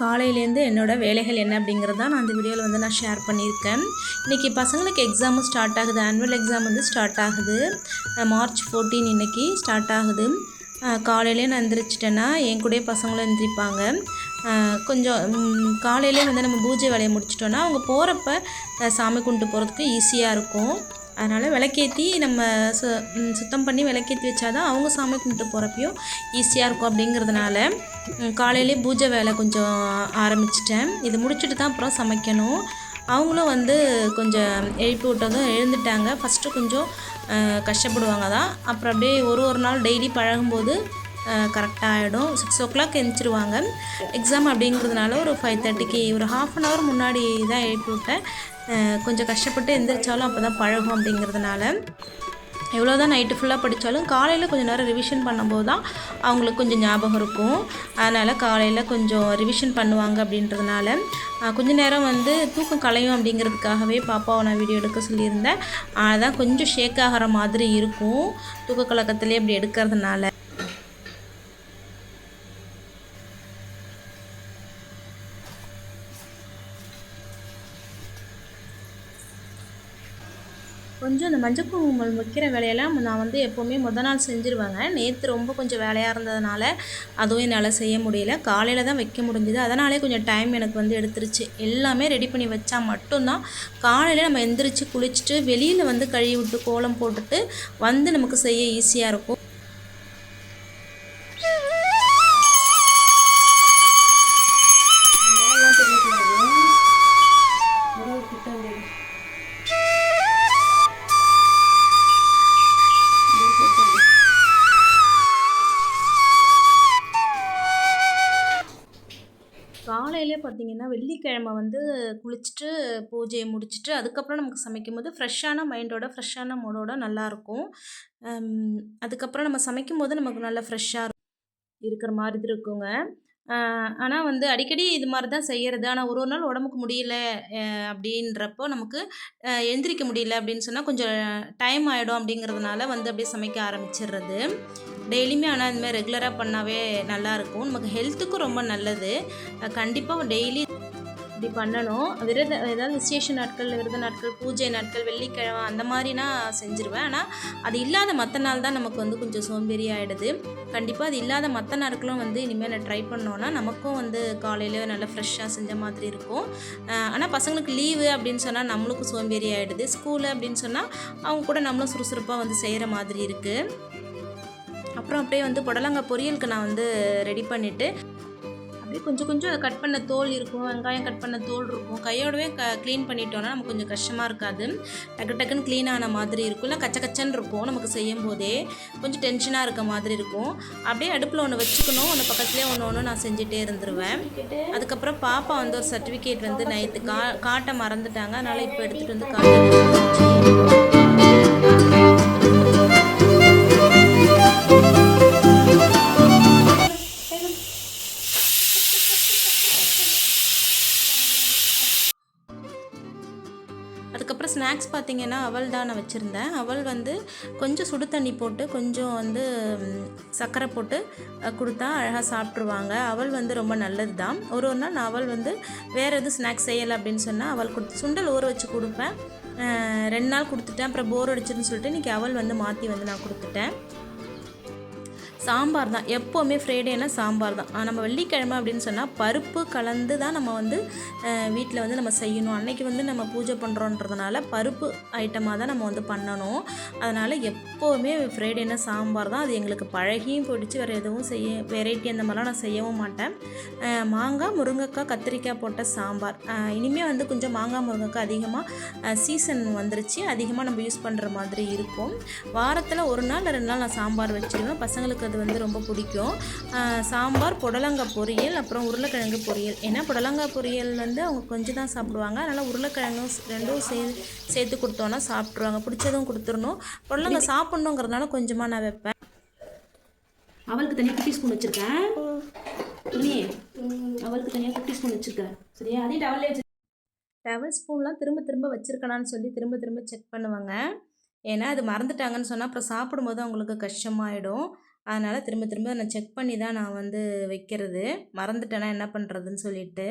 காலையிலேருந்து என்னோடய வேலைகள் என்ன அப்படிங்கிறது தான் நான் அந்த வீடியோவில் வந்து நான் ஷேர் பண்ணியிருக்கேன். இன்றைக்கி பசங்களுக்கு எக்ஸாமும் ஸ்டார்ட் ஆகுது. ஆனுவல் எக்ஸாம் வந்து ஸ்டார்ட் ஆகுது. மார்ச் ஃபோர்டீன் இன்றைக்கி ஸ்டார்ட் ஆகுது. காலையிலே நான் எந்திரிச்சிட்டேன்னா என் கூடயே பசங்களும் எந்திரிப்பாங்க. கொஞ்சம் காலையிலே வந்து நம்ம பூஜை வேலையை முடிச்சிட்டோன்னா அவங்க போகிறப்ப சாமி கும்பிட்டு போகிறதுக்கு ஈஸியாக இருக்கும். அதனால் விளக்கேற்றி நம்ம சு சுத்தம் பண்ணி விளக்கேற்றி வச்சாதான் அவங்க சாமி கும்பிட்டு போகிறப்பையும் ஈஸியாக இருக்கும் அப்படிங்கிறதுனால காலையிலே பூஜை வேலை கொஞ்சம் ஆரம்பிச்சிட்டேன். இது முடிச்சுட்டு தான் அப்புறம் சமைக்கணும். அவங்களும் வந்து கொஞ்சம் எழுப்பி விட்டதும் எழுந்துட்டாங்க. ஃபஸ்ட்டு கொஞ்சம் கஷ்டப்படுவாங்க தான் அப்புறம் அப்படியே ஒரு ஒரு நாள் டெய்லி பழகும்போது கரெக்டாக ஆகிடும் சிக்ஸ் ஓ கிளாக் எழுந்திருவாங்க எக்ஸாம் அப்படிங்கிறதுனால ஒரு ஃபைவ் தேர்ட்டிக்கு ஒரு ஹாஃப் அன் ஹவர் முன்னாடி தான் எழுப்பி விட்டேன். கொஞ்சம் கஷ்டப்பட்டு எந்திரிச்சாலும் அப்போ தான் பழகும் அப்படிங்கிறதுனால. எவ்வளோ தான் நைட்டு ஃபுல்லாக படித்தாலும் காலையில் கொஞ்சம் நேரம் ரிவிஷன் பண்ணும்போது தான் அவங்களுக்கு கொஞ்சம் ஞாபகம் இருக்கும். அதனால் காலையில் கொஞ்சம் ரிவிஷன் பண்ணுவாங்க அப்படின்றதுனால கொஞ்சம் கொஞ்ச நேரம் வந்து தூக்கம் கலையும் அப்படிங்கிறதுக்காகவே பாப்பாவை நான் வீடியோ எடுக்க சொல்லியிருந்தேன். அதான் கொஞ்சம் ஷேக் ஆகிற மாதிரி இருக்கும். தூக்க கலக்கத்துலேயே அப்படி எடுக்கிறதுனால. கொஞ்சம் இந்த மஞ்சள் குங்குமம் வைக்கிற வேலையெல்லாம் நான் வந்து எப்போவுமே முத நாள் செஞ்சுருவாங்க. நேற்று ரொம்ப கொஞ்சம் வேலையாக இருந்ததுனால அதுவும் என்னால் செய்ய முடியல. காலையில் தான் வைக்க முடிஞ்சுது. அதனாலே கொஞ்சம் டைம் எனக்கு வந்து எடுத்துருச்சு. எல்லாமே ரெடி பண்ணி வச்சா மட்டும்தான் காலையில் நம்ம எந்திரிச்சு குளிச்சுட்டு வெளியில் வந்து கழுவி விட்டு கோலம் போட்டுட்டு வந்து நமக்கு செய்ய ஈஸியாக இருக்கும். காலையிலே பார்த்தீங்கன்னா வெள்ளிக்கிழமை வந்து குளிச்சுட்டு பூஜையை முடிச்சுட்டு அதுக்கப்புறம் நமக்கு சமைக்கும் போது ஃப்ரெஷ்ஷான மைண்டோட ஃப்ரெஷ்ஷான மூடோட நல்லாயிருக்கும் அதுக்கப்புறம் நம்ம சமைக்கும் போது நமக்கு நல்லா ஃப்ரெஷ்ஷாக இருக்கிற மாதிரி இருக்குங்க. ஆனால் வந்து அடிக்கடி இது மாதிரி தான் செய்கிறது ஆனால் ஒரு ஒரு நாள் உடம்புக்கு முடியல அப்படின்றப்போ நமக்கு எழுந்திரிக்க முடியல அப்படின்னு சொன்னால் கொஞ்சம் டைம் ஆகிடும் அப்படிங்கிறதுனால வந்து அப்படியே சமைக்க ஆரம்பிச்சிடுறது. டெய்லியுமே ஆனால் இதுமாதிரி ரெகுலராக பண்ணாவே நல்லாயிருக்கும். நமக்கு ஹெல்த்துக்கும் ரொம்ப நல்லது. கண்டிப்பாக டெய்லி இப்படி பண்ணணும். விரத ஏதாவது விசேஷ நாட்கள் விரத நாட்கள் பூஜை நாட்கள் வெள்ளிக்கிழமை அந்த மாதிரினா செஞ்சுருவேன். ஆனால் அது இல்லாத மற்ற நாள் தான் நமக்கு வந்து கொஞ்சம் சோம்பேறி ஆகிடுது கண்டிப்பாக அது இல்லாத மற்ற நாட்களும் வந்து இனிமேல் நான் ட்ரை பண்ணோன்னா நமக்கும் வந்து காலையில் நல்லா ஃப்ரெஷ்ஷாக செஞ்ச மாதிரி இருக்கும். ஆனால் பசங்களுக்கு லீவு அப்படின்னு சொன்னால் நம்மளுக்கும் சோம்பேறி ஆகிடுது ஸ்கூலு அப்படின்னு சொன்னால் அவங்க கூட நம்மளும் சுறுசுறுப்பாக வந்து செய்கிற மாதிரி இருக்குது அப்புறம் அப்படியே வந்து புடலங்காய் பொரியலுக்கு நான் வந்து ரெடி பண்ணிவிட்டு அப்படியே கொஞ்சம் கொஞ்சம் கட் பண்ண தோல் இருக்கும் வெங்காயம் கட் பண்ண தோல் இருக்கும். கையோடவே க க்ளீன் பண்ணிட்டோன்னா நமக்கு கொஞ்சம் கஷ்டமாக இருக்காது. டக்கு டக்குன்னு க்ளீன் ஆன மாதிரி இருக்கும். இல்லை கச்ச கச்சன்னு இருக்கும் நமக்கு செய்யும் போதே. கொஞ்சம் டென்ஷனாக இருக்க மாதிரி இருக்கும். அப்படியே அடுப்பில் ஒன்று வச்சுக்கணும். ஒன்று பக்கத்துலேயே ஒன்று ஒன்று நான் செஞ்சுட்டே இருந்துருவேன். அதுக்கப்புறம் பாப்பா வந்து ஒரு சர்டிஃபிகேட் வந்து நைட்டு கா காட்ட மறந்துட்டாங்க. அதனால் இப்போ எடுத்துகிட்டு வந்து காட்ட ஸ்நாக்ஸ் பார்த்திங்கன்னா அவல் தான் நான் வச்சுருந்தேன். அவல் வந்து கொஞ்சம் சுடு தண்ணி போட்டு கொஞ்சம் வந்து சர்க்கரை போட்டு கொடுத்தா அழகாக சாப்பிட்ருவாங்க அவல் வந்து ரொம்ப நல்லது தான். ஒரு ஒரு நாள் நான் அவல் வந்து வேறு எதுவும் ஸ்நாக்ஸ் செய்யலை அப்படின்னு சொன்னால் அவல் கொடுத்து சுண்டல் ஊற வச்சு கொடுப்பேன். ரெண்டு நாள் கொடுத்துட்டேன். அப்புறம் போர் அடிச்சிருன்னு சொல்லிட்டு இன்றைக்கி அவல் வந்து மாற்றி வந்து நான் கொடுத்துட்டேன். சாம்பார் தான். எப்போவுமே ஃப்ரைடேனா சாம்பார் தான். நம்ம வெள்ளிக்கிழமை அப்படின்னு சொன்னால் பருப்பு கலந்து தான் நம்ம வந்து வீட்டில் வந்து நம்ம செய்யணும். அன்னைக்கு வந்து நம்ம பூஜை பண்ணுறோன்றதுனால பருப்பு ஐட்டமாக தான் நம்ம வந்து பண்ணணும். அதனால் எப்போவுமே ஃப்ரைடேனா சாம்பார் தான். அது எங்களுக்கு பழகியும் போயிடுச்சு. வேறு எதுவும் செய்ய வெரைட்டி அந்த மாதிரிலாம் நான் செய்யவும் மாட்டேன். மாங்காய் முருங்கைக்காய் கத்திரிக்காய் போட்ட சாம்பார். இனிமேல் வந்து கொஞ்சம் மாங்காய் முருங்கைக்காய் அதிகமாக சீசன் வந்துருச்சு. அதிகமாக நம்ம யூஸ் பண்ணுற மாதிரி இருக்கும். வாரத்தில் ஒரு நாள் ரெண்டு நாள் நான் சாம்பார் வச்சுருவேன். பசங்களுக்கு அது வந்து ரொம்ப பிடிக்கும். சாம்பார் புடலங்காய் பொரியல் அப்புறம் உருளைக்கிழங்கு பொரியல். ஏன்னா புடலங்காய் பொரியல் வந்து அவங்க கொஞ்சம் தான் சாப்பிடுவாங்க. அதனால் உருளைக்கிழங்கும் ரெண்டும் சே சேர்த்து கொடுத்தோன்னா சாப்பிட்ருவாங்க பிடிச்சதும் கொடுத்துடணும். புடலங்காய் சாப்பிட்ணுங்கிறதுனால கொஞ்சமாக நான் வைப்பேன். அவளுக்கு தனியாக குட்டி ஸ்பூன் வச்சுருக்கேன். அவளுக்கு தனியாக குட்டி ஸ்பூன் வச்சுருக்கேன். சரியா? அதே டவல்லே வச்சு டவல் ஸ்பூன்லாம் திரும்ப திரும்ப வச்சுருக்கலான்னு சொல்லி திரும்ப திரும்ப செக் பண்ணுவாங்க. ஏன்னா அது மறந்துட்டாங்கன்னு சொன்னால் அப்புறம் சாப்பிடும்போது அவங்களுக்கு கஷ்டமாயிடும். அதனால் திரும்ப திரும்ப நான் செக் பண்ணி தான் நான் வந்து வைக்கிறது. மறந்துட்டேன்னா என்ன பண்ணுறதுன்னு சொல்லிட்டு.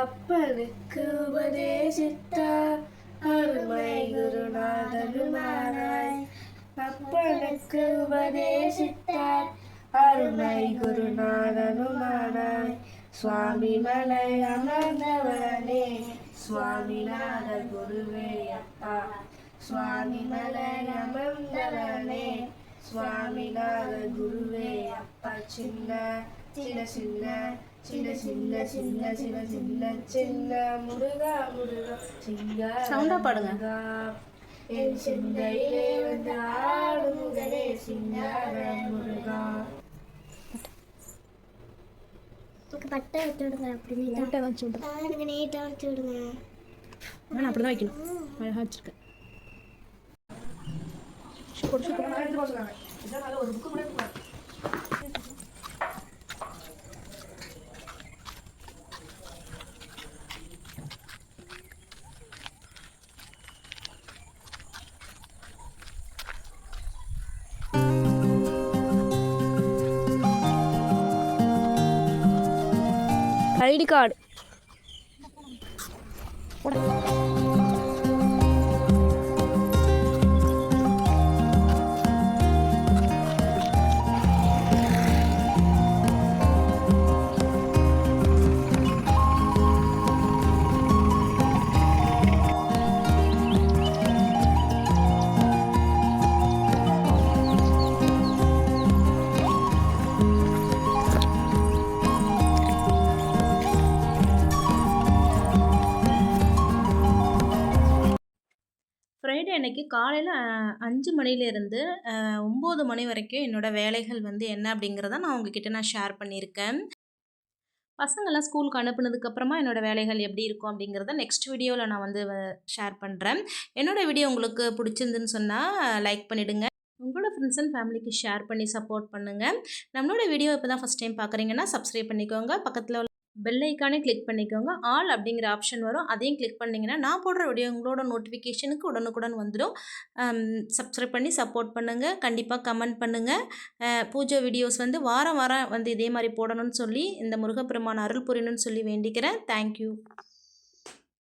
அப்பனுக்கு உபதேசித்தார் அருமை குருநாதனுமானாய். அப்பனுக்கு உபதேசித்தார் அருமை குருநாதனுமானாய். சுவாமி மலை அமர்ந்தவனே சுவாமிநாத குருவே அப்பா. சுவாமி மலை அமர்ந்தவனே சுவாமிநாத குருவே அப்பா. சின்ன சின்ன சின்ன சின்ன சின்ன சின்ன சின்ன சின்ன சின்ன முருகா முருகா சிங்க சவுண்டா பாடுங்க. என் சிந்தையிலே வந்து ஆடும் முதலே சிங்கார முருகா. எனக்கு பட்டை வச்சு விடுங்க அப்படி நீட்டாக வச்சு விடுங்க. எனக்கு நீட்டாக வச்சு விடுங்க. நான் அப்படி தான் வைக்கணும். அழகாக வச்சுருக்கேன். ID I D card. காலையில் அஞ்சு மணிலேருந்து ஒம்பது மணி வரைக்கும் என்னோடய வேலைகள் வந்து என்ன அப்படிங்கிறத நான் உங்ககிட்ட நான் ஷேர் பண்ணியிருக்கேன். பசங்கள்லாம் ஸ்கூலுக்கு அனுப்புனதுக்கப்புறமா என்னோடய வேலைகள் எப்படி இருக்கும் அப்படிங்கிறத நெக்ஸ்ட் வீடியோவில் நான் வந்து ஷேர் பண்ணுறேன் என்னோடய வீடியோ உங்களுக்கு பிடிச்சிருந்துன்னு சொன்னால் லைக் பண்ணிவிடுங்க உங்களோட ஃப்ரெண்ட்ஸ் அண்ட் ஃபேமிலிக்கு ஷேர் பண்ணி சப்போர்ட் பண்ணுங்கள் நம்மளோட வீடியோ இப்போ தான் ஃபஸ்ட் டைம் பார்க்குறீங்கன்னா சப்ஸ்கிரைப் பண்ணிக்கோங்க. பக்கத்தில் பெல் ஐக்கானே கிளிக் பண்ணிக்கோங்க. ஆல் அப்படிங்கிற ஆப்ஷன் வரும். அதையும் கிளிக் பண்ணிங்கன்னா நான் போடுற வீடியோ உங்களோட நோட்டிஃபிகேஷனுக்கு உடனுக்குடன் வந்துடும். சப்ஸ்கிரைப் பண்ணி சப்போர்ட் பண்ணுங்கள் கண்டிப்பாக கமெண்ட் பண்ணுங்கள் பூஜை வீடியோஸ் வந்து வாரம் வாரம் வந்து இதே மாதிரி போடணும்னு சொல்லி இந்த முருகப்பெருமான் அருள் புரியணும்னு சொல்லி வேண்டிக்கிறேன். தேங்க்யூ